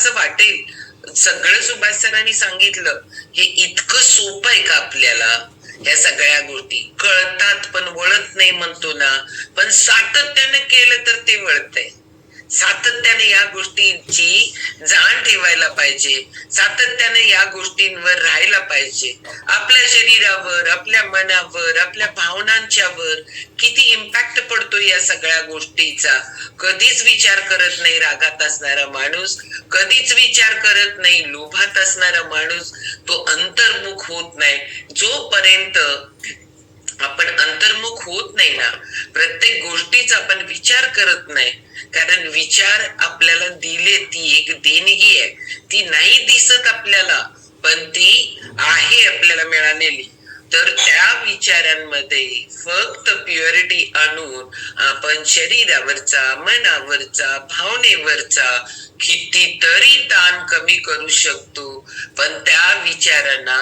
असं वाटेल. सगळं सुभाष सरांनी सांगितलं. हे इतकं सोपं आहे का आपल्याला? ह्या सगळ्या गोष्टी. कळतात पण वळत नाही म्हणतो ना. पण सातत्यानं केलं तर ते वळतंय. सातत्याने या गोष्टींची जाण ठेवायला पाहिजे. सातत्याने या गोष्टींवर राहायला पाहिजे. आपल्या शरीरावर आपल्या मनावर आपल्या भावनांच्यावर किती इम्पॅक्ट पडतो या सगळ्या गोष्टीचा. कधीच विचार करत नाही रागात असणारा माणूस कधीच विचार करत नाही लोभात असणारा माणूस. तो अंतर्मुख होत नाही. जोपर्यंत आपण अंतर्मुख होत नाही ना प्रत्येक गोष्टीचा आपण विचार करत नाही. कारण विचार आपल्याला दिले ती एक देणगी आहे. ती नाही दिसत आपल्याला पण ती आहे आपल्याला मिळालेली. तर त्या विचारांमध्ये फक्त प्युरिटी आणून आपण शरीरावरचा मनावरचा भावनेवरचा कितीतरी ताण कमी करू शकतो. पण त्या विचारांना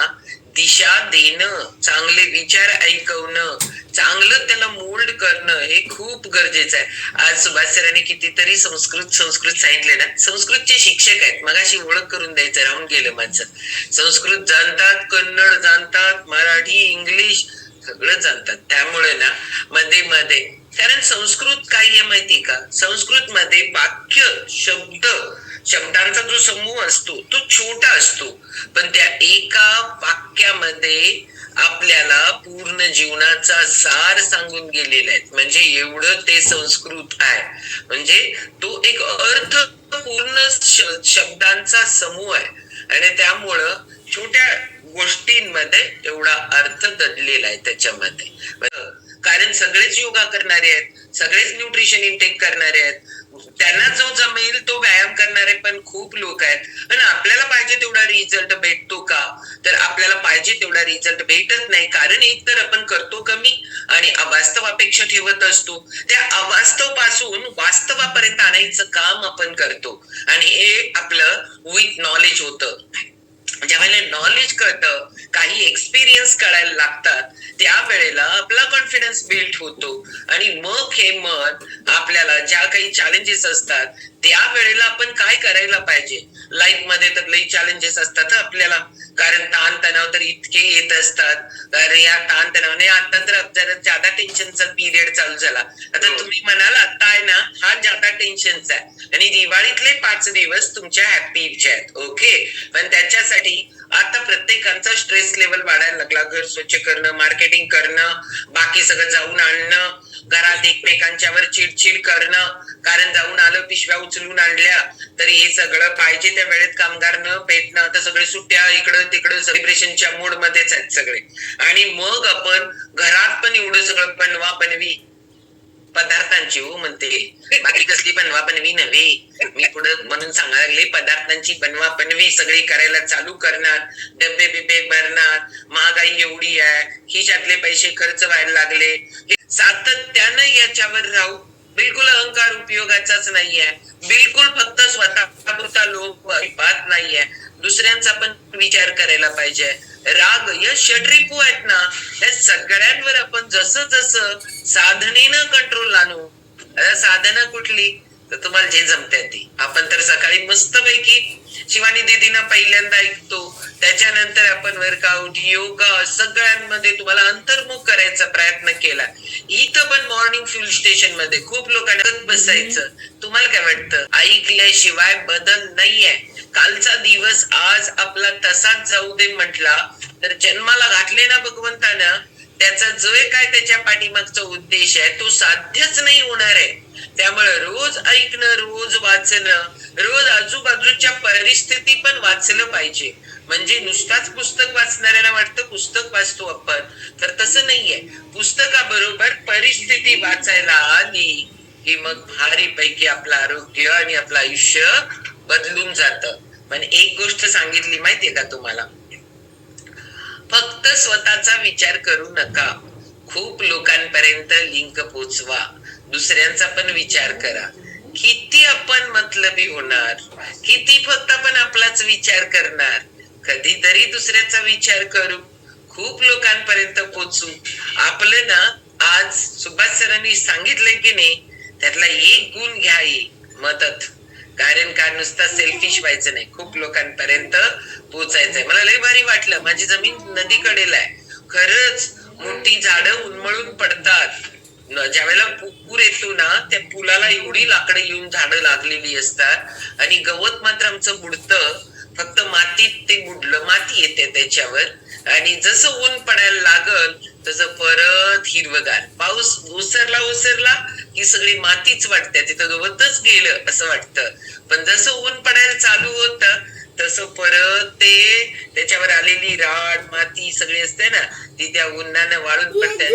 दिशा देणं चांगले विचार ऐकवणं चांगलं त्याला मोल्ड करणं हे खूप गरजेचं आहे. आज सुभाष कितीतरी संस्कृत संस्कृत सांगितले ना संस्कृतचे शिक्षक आहेत. मगाशी ओळख करून द्यायचं राहून गेलं माझं. संस्कृत जाणतात कन्नड जाणतात मराठी इंग्लिश सगळं जाणतात. त्यामुळे ना मध्ये मध्ये. कारण संस्कृत काय आहे माहिती का? संस्कृत मध्ये वाक्य शब्द शब्दांचा जो समूह असतो तो छोटा असतो. पण त्या एका वाक्यामध्ये आपल्याला पूर्ण जीवनाचा सार सांगून गेलेला आहे. म्हणजे एवढं ते संस्कृत आहे. म्हणजे तो एक अर्थ पूर्ण शब्दांचा समूह आहे. आणि त्यामुळं छोट्या गोष्टींमध्ये एवढा अर्थ दडलेला आहे त्याच्यामध्ये. कारण सगळेच योगा करणारे आहेत सगळेच न्यूट्रिशन इनटेक करणारे आहेत त्यांना जो जमेल तो व्यायाम करणारे पण खूप लोक आहेत. आणि आपल्याला पाहिजे तेवढा रिझल्ट भेटतो का? तर आपल्याला पाहिजे तेवढा रिझल्ट भेटत नाही. कारण एक तर आपण करतो कमी आणि अवास्तव अपेक्षा ठेवत असतो. त्या अवास्तवपासून वास्तवापर्यंत आणायचं काम आपण करतो. आणि हे आपलं विथ नॉलेज होतं. नॉलेज कळतं काही एक्सपिरियन्स कळायला लागतात त्यावेळेला आपला कॉन्फिडन्स बिल्ड होतो. आणि मग हे मन आपल्याला ज्या काही चॅलेंजेस असतात त्यावेळेला आपण काय करायला पाहिजे? लाईफमध्ये तर लई चॅलेंजेस असतात हं आपल्याला. कारण ताण तणाव तर इतके येत असतात. कारण या ताण तणावाने आता तर जरा जादा टेन्शनचा पिरियड चालू झाला. आता तुम्ही म्हणाल आता आहे ना हा जादा टेन्शनचा आहे. आणि दिवाळीतले पाच दिवस तुमच्या हॅपीचे आहेत. ओके पण त्याच्यासाठी आता प्रत्येकांचा स्ट्रेस लेवल वाढायला लागला. घर स्वच्छ करणं मार्केटिंग करणं बाकी सगळं जाऊन आणणं घरात एकमेकांच्यावर चिडचिड करणं. कारण जाऊन आलं पिशव्या उचलून आणल्या तरी हे सगळं पाहिजे त्या वेळेत कामगार न भेटणं आता सगळे सुट्ट्या इकडं तिकडं सेलिब्रेशनच्या मूड मध्येच आहेत सगळे. आणि मग आपण घरात पण एवढं सगळं बनवा बनवी. पदार्थांची हो म्हणते. बाकी कसली बनवा बनवी नव्हे. मी पुढे म्हणून सांगायला लागले पदार्थांची बनवा बनवी. सगळी करायला चालू करणार. डबे बिबे भरणार. महागाई एवढी आहे. खिशातले पैसे खर्च व्हायला लागले. हे सातत्यानं याच्यावर राहू. बिलकुल अहंकार उपयोगाचाच नाहीये. बिलकुल फक्त स्वतः लोक नाही नाहीये. दुसऱ्यांचा पण विचार करायला पाहिजे. राग या षड्रिपू आहेत ना या सगळ्यांवर आपण जसं जसं साधनेनं कंट्रोल आणू साधना कुठली? तर तुम्हाला जे जमते ती. आपण तर सकाळी मस्तपैकी शिवानी दीदीना पहिल्यांदा ऐकतो. त्याच्यानंतर आपण वर्कआउट योगा सगळ्यांमध्ये तुम्हाला अंतर्मुख करायचा प्रयत्न केला. इथं पण मॉर्निंग फ्युल स्टेशनमध्ये खूप लोकांना बसायचं. तुम्हाला काय वाटतं? ऐकल्याशिवाय बदल नाहीये. कालचा दिवस आज आपला तसाच जाऊ दे म्हटला तर जन्माला घातले ना भगवंतानं त्याचा जो काय त्याच्या पाठीमागचा उद्देश आहे? तो साध्यच नाही होणार आहे. त्यामुळे रोज ऐकणं रोज वाचणं रोज आजूबाजूच्या परिस्थिती पण वाचलं पाहिजे. म्हणजे नुसताच पुस्तक वाचणाऱ्याला वाटतं पुस्तक वाचतो आपण तर तसं नाहीये. पुस्तकाबरोबर परिस्थिती वाचायला आली की मग भारी पैकी आपलं आरोग्य आणि आपलं आयुष्य बदलून जात. पण एक गोष्ट सांगितली माहितीये का तुम्हाला? फक्त स्वतःचा विचार करू नका. खूप लोकांपर्यंत लिंक पोचवा. दुसऱ्यांचा पण विचार करा. किती आपण मतलबी होणार? किती फक्त आपण आपलाच विचार करणार? कधीतरी दुसऱ्याचा विचार करू. खूप लोकांपर्यंत पोचू. आपलं ना आज सुभाष सरांनी सांगितलंय की नाही त्यातला एक गुण घ्या एक मदत. कारण का नुसता सेल्फिश व्हायचं नाही. खूप लोकांपर्यंत पोचायचंय. मला लय भारी वाटलं. माझी जमीन नदीकडेला आहे खरंच मोठी झाडं उन्मळून पडतात. ज्या वेळेला पूर येतो ना त्या पुलाला एवढी लाकडं येऊन झाडं लागलेली असतात. आणि गवत मात्र आमचं बुडतं. फक्त मातीत ते बुडलं. माती येते त्याच्यावर. आणि जसं ऊन पडायला लागल तसं परत हिरवगार. पाऊस ओसरला ओसरला की सगळी मातीच वाटते. तिथं गवतच गेलं असं वाटतं. पण जसं ऊन पडायला चालू होत तसं परत ते त्याच्यावर आलेली राड माती सगळी असते ना ती त्या उन्हानं वाळून पडते.